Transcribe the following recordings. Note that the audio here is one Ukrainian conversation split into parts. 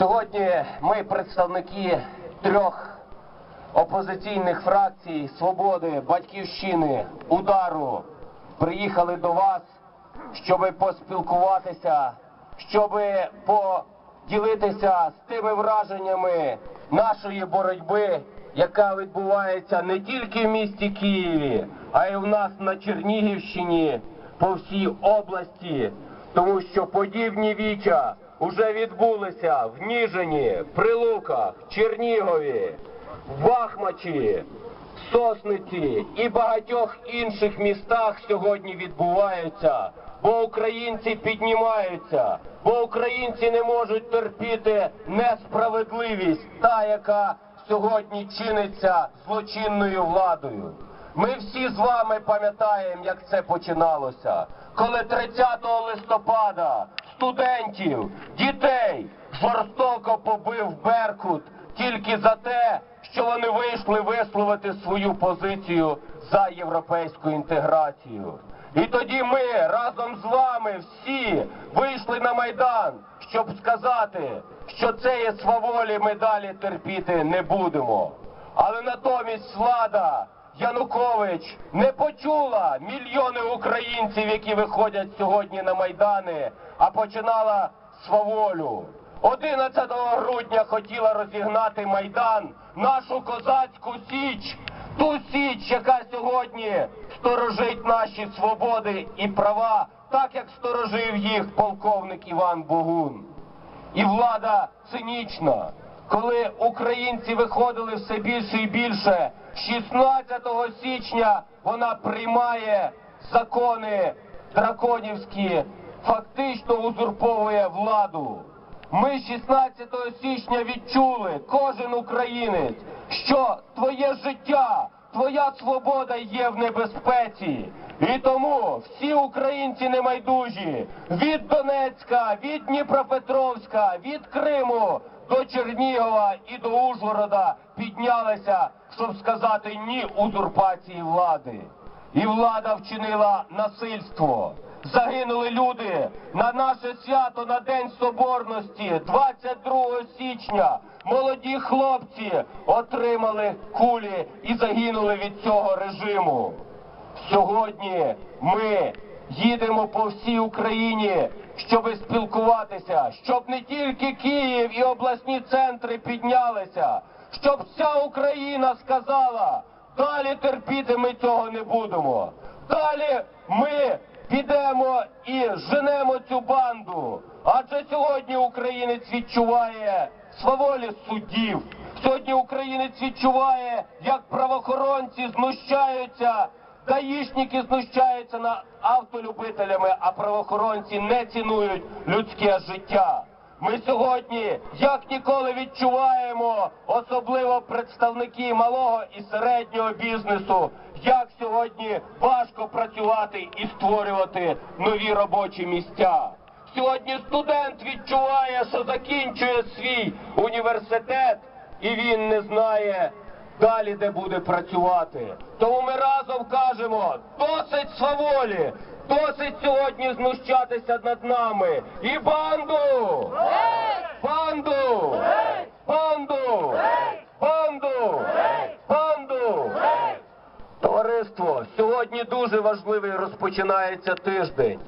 Сьогодні ми, представники трьох опозиційних фракцій Свободи, Батьківщини, Удару, приїхали до вас, щоб поспілкуватися, щоб поділитися з тими враженнями нашої боротьби, яка відбувається не тільки в місті Києві, а й у нас на Чернігівщині, по всій області, тому що подібні віча вже відбулися в Ніжині, Прилуках, Чернігові, в Бахмачі, Сосниці і багатьох інших містах сьогодні відбуваються, бо українці піднімаються, бо українці не можуть терпіти несправедливість, та яка сьогодні чиниться злочинною владою. Ми всі з вами пам'ятаємо, як це починалося, коли 30 листопада студентів, дітей жорстоко побив Беркут тільки за те, що вони вийшли висловити свою позицію за європейську інтеграцію. І тоді ми разом з вами всі вийшли на майдан, щоб сказати, що цієї сваволі ми далі терпіти не будемо. Але натомість влада Янукович не почула мільйони українців, які виходять сьогодні на майдани, а починала сваволю. 11 грудня хотіла розігнати майдан, нашу козацьку січ, ту січ, яка сьогодні сторожить наші свободи і права, так як сторожив їх полковник Іван Богун. І влада цинічна, коли українці виходили все більше і більше, 16 січня вона приймає закони драконівські, фактично узурповує владу. Ми 16 січня відчули, кожен українець, що твоє життя, твоя свобода є в небезпеці. І тому всі українці небайдужі від Донецька, від Дніпропетровська, від Криму до Чернігова і до Ужгорода піднялися, щоб сказати ні узурпації влади. І влада вчинила насильство. Загинули люди на наше свято на День Соборності 22 січня. Молоді хлопці отримали кулі і загинули від цього режиму. Сьогодні ми їдемо по всій Україні, щоб спілкуватися, щоб не тільки Київ і обласні центри піднялися, щоб вся Україна сказала, далі терпіти ми цього не будемо. Далі ми підемо і женемо цю банду. Адже сьогодні українець відчуває сваволі суддів. Сьогодні українець відчуває, як правоохоронці знущаються, даїшники знущаються над автолюбителями, а правоохоронці не цінують людське життя. Ми сьогодні, як ніколи, відчуваємо, особливо представники малого і середнього бізнесу, як сьогодні важко працювати і створювати нові робочі місця. Сьогодні студент відчуває, що закінчує свій університет, і він не знає далі, де буде працювати. Тому ми разом кажемо: досить сваволі, досить сьогодні знущатися над нами. І банду! Банду! Банду! Банду! Банду! Товариство, сьогодні дуже важливий розпочинається тиждень.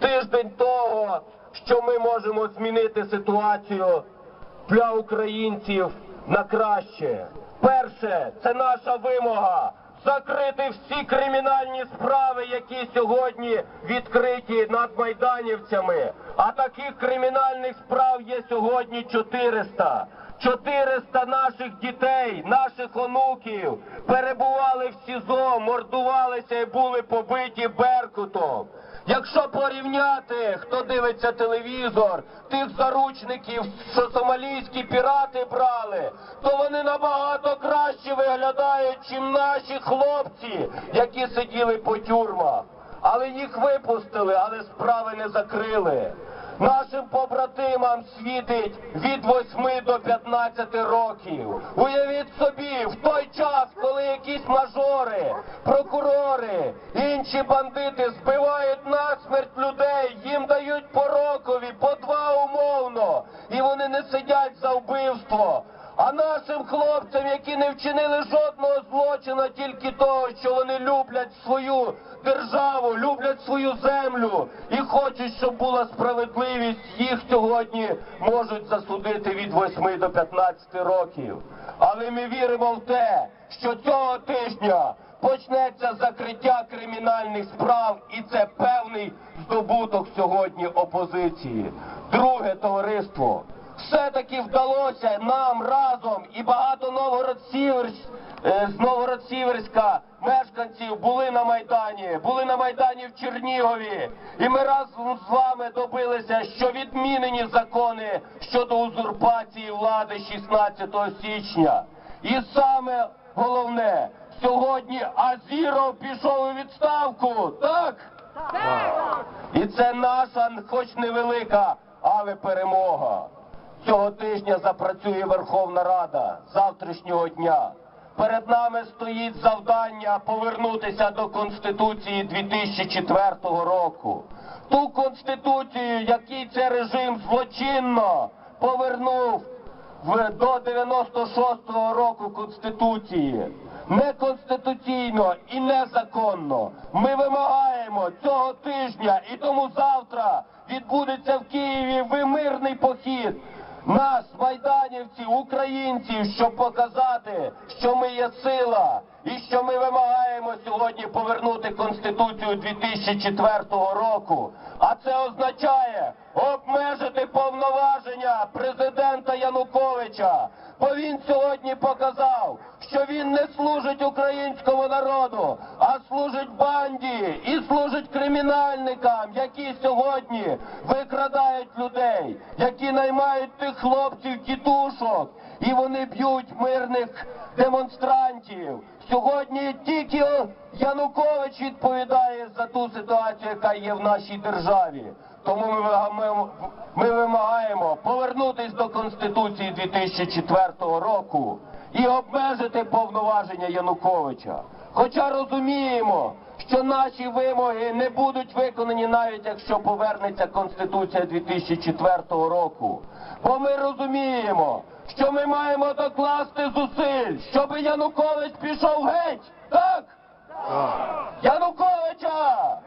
Тиждень того, що ми можемо змінити ситуацію для українців на краще. Перше, це наша вимога закрити всі кримінальні справи, які сьогодні відкриті над майданівцями. А таких кримінальних справ є сьогодні 400. 400 наших дітей, наших онуків перебували в СІЗО, мордувалися і були побиті Беркутом. Якщо порівняти, хто дивиться телевізор, тих заручників, що сомалійські пірати брали, то вони набагато краще виглядають, чим наші хлопці, які сиділи по тюрмах. Але їх випустили, але справи не закрили. Нашим побратимам світить від 8 до 15 років. Уявіть собі, в той час, коли якісь мажори, прокурори, інші бандити збивають насмерть людей, їм дають по рокові, по два умовно, і вони не сидять за вбивство. А нашим хлопцям, які не вчинили жодного злочину, тільки того, що вони люблять свою державу, люблять свою землю і хочуть, щоб була справедливість, їх сьогодні можуть засудити від 8 до 15 років. Але ми віримо в те, що цього тижня почнеться закриття кримінальних справ, і це певний здобуток сьогодні опозиції. Друге товариство все-таки вдалося нам разом і багато Новгород-Сіверськ, е, з Новгород-Сіверська мешканців були на Майдані, були на Майдані в Чернігові. І ми разом з вами добилися, що відмінені закони щодо узурпації влади 16 січня. І саме головне, сьогодні Азіров пішов у відставку, так? І це наша, хоч невелика, але перемога. Цього тижня запрацює Верховна Рада завтрашнього дня. Перед нами стоїть завдання повернутися до Конституції 2004 року. Ту конституцію, який це режим злочинно повернув в, до 96-го року Конституції. Неконституційно і незаконно. Ми вимагаємо цього тижня і тому завтра відбудеться в Києві вимирний похід нас, майданівців, українців, щоб показати, що ми є сила і що ми вимагаємо сьогодні повернути Конституцію 2004 року. А це означає обмежити повноваження президента Януковича. Бо він сьогодні показав, що він не служить українському народу, а служить банді і служить кримінальникам, які сьогодні викрадають людей, які наймають тих хлопців тітушок, і вони б'ють мирних демонстрантів. Сьогодні тільки Янукович відповідає за ту ситуацію, яка є в нашій державі. Тому ми ми вимагаємо повернутись до Конституції 2004 року і обмежити повноваження Януковича. Хоча розуміємо, що наші вимоги не будуть виконані навіть якщо повернеться Конституція 2004 року. Бо ми розуміємо, що ми маємо докласти зусиль, щоб Янукович пішов геть. Так? Януковича!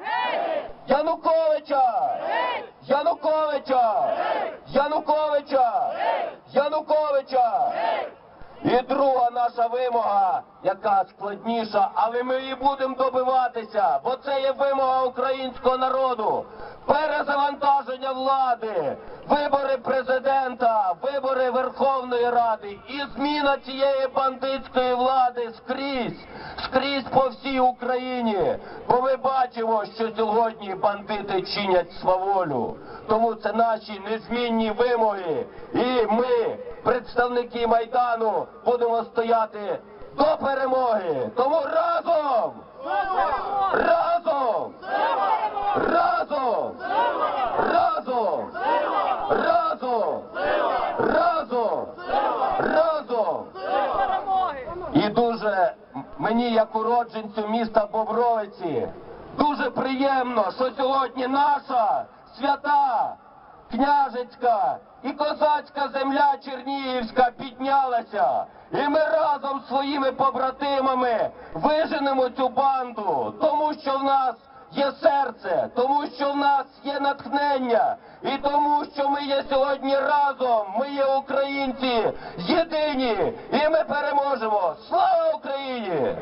Януковича! Януковича! Януковича! Януковича! І друга наша вимога, яка складніша, але ми її будемо добиватися, бо це є вимога українського народу. Перезавантаження влади, вибори президента, вибори Верховної Ради і зміна цієї бандитської влади скрізь, скрізь по всій Україні. Бо ми бачимо, що сьогодні бандити чинять сваволю. Тому це наші незмінні вимоги. І ми, представники Майдану, будемо стояти до перемоги. Тому разом! Разом! Разом! Разом! Разом! Разом! Разом! І дуже мені, як уродженцю міста Бобровиці, дуже приємно, що сьогодні наша свята княжицька і козацька земля Чернігівська піднялася. І ми разом з своїми побратимами виженемо цю банду, тому що в нас є серце, тому що в нас є натхнення, і тому, що ми є сьогодні разом, ми є українці єдині, і ми переможемо. Слава Україні!